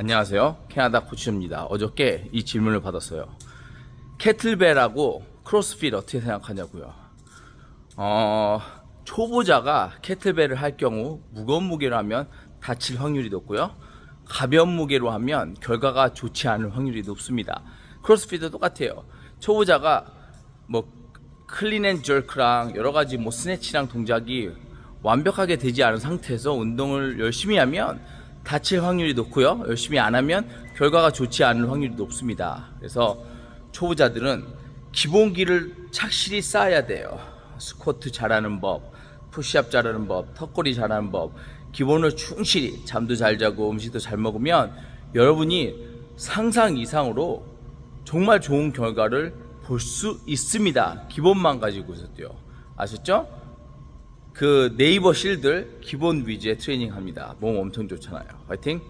안녕하세요. 캐나다 코치입니다. 어저께 이 질문을 받았어요. 캐틀벨하고 크로스핏 어떻게 생각하냐고요. 어, 초보자가 캐틀벨을 할 경우 무거운 무게로 하면 다칠 확률이 높고요. 가벼운 무게로 하면 결과가 좋지 않을 확률이 높습니다. 크로스핏도 똑같아요. 초보자가 뭐 클린 앤 절크랑 여러 가지 뭐 스네치랑 동작이 완벽하게 되지 않은 상태에서 운동을 열심히 하면 다칠 확률이 높고요. 열심히 안 하면 결과가 좋지 않을 확률이 높습니다. 그래서 초보자들은 기본기를 착실히 쌓아야 돼요. 스쿼트 잘하는 법, 푸시업 잘하는 법, 턱걸이 잘하는 법, 기본을 충실히 잠도 잘 자고 음식도 잘 먹으면 여러분이 상상 이상으로 정말 좋은 결과를 볼 수 있습니다. 기본만 가지고서도요. 아셨죠? 그 네이버 실들 기본 위주의 트레이닝 합니다. 몸 엄청 좋잖아요. 화이팅!